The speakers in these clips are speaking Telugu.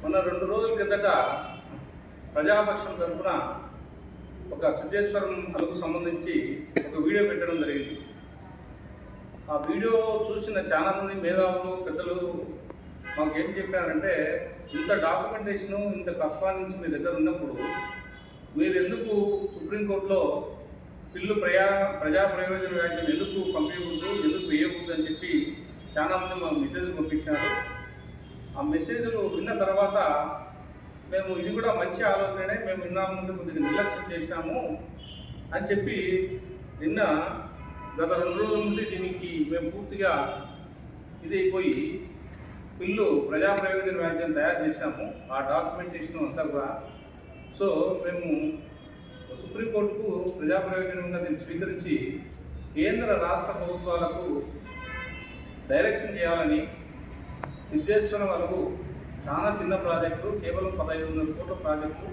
మొన్న రెండు రోజుల కిందట ప్రజాపక్షం తరఫున ఒక సిద్ధేశ్వరం అలుగు సంబంధించి ఒక వీడియో పెట్టడం జరిగింది. ఆ వీడియో చూసిన చాలామంది మేధావులు పెద్దలు మాకు ఏం చెప్పారంటే ఇంత డాక్యుమెంటేషను ఇంత కస్పాన్స్ మీ దగ్గర ఉన్నప్పుడు మీరు ఎందుకు సుప్రీంకోర్టులో పిల్లు ప్రయా ప్రజా ప్రయోజన వ్యాఖ్యలు ఎందుకు పంపించకూడదు ఎందుకు వేయకూడదు అని చెప్పి చాలామంది మాకు మెసేజ్ పంపించారు. ఆ మెసేజ్లు విన్న తర్వాత మేము ఇది కూడా మంచి ఆలోచనే మేము విన్నాము కొద్దిగా నిర్లక్ష్యం చేసినాము అని చెప్పి నిన్న గత రెండు రోజుల నుండి దీనికి మేము పూర్తిగా ఇదైపోయి బిల్లు ప్రజా ప్రయోజన వ్యాజ్యం తయారు చేసినాము ఆ డాక్యుమెంటేషన్ అంతా కూడా. సో మేము సుప్రీంకోర్టుకు ప్రజా ప్రయోజనంగా దీన్ని స్వీకరించి కేంద్ర రాష్ట్ర ప్రభుత్వాలకు డైరెక్షన్ చేయాలని సిద్ధేశ్వరం వరకు చాలా చిన్న ప్రాజెక్టు కేవలం పదహైదు వందల కోట్ల ప్రాజెక్టు.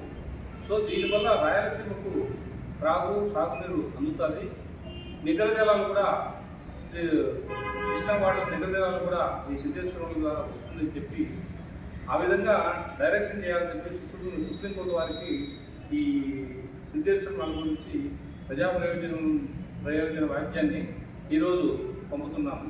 సో దీనివల్ల రాయలసీమకు త్రాగు సాగునీరు అందుతుంది. నిగర జలాలు కూడా ఈ కృష్ణా వాటర్ నిగర జలాలు కూడా ఈ సిద్ధేశ్వరం ద్వారా వస్తుందని చెప్పి ఆ విధంగా డైరెక్షన్ చేయాలని చెప్పి సుప్రీం సుప్రీంకోర్టు వారికి ఈ సిద్ధేశ్వరం వాళ్ళ గురించి ప్రజా ప్రయోజనం ప్రయోజన వాక్యాన్ని ఈరోజు పంపుతున్నాము.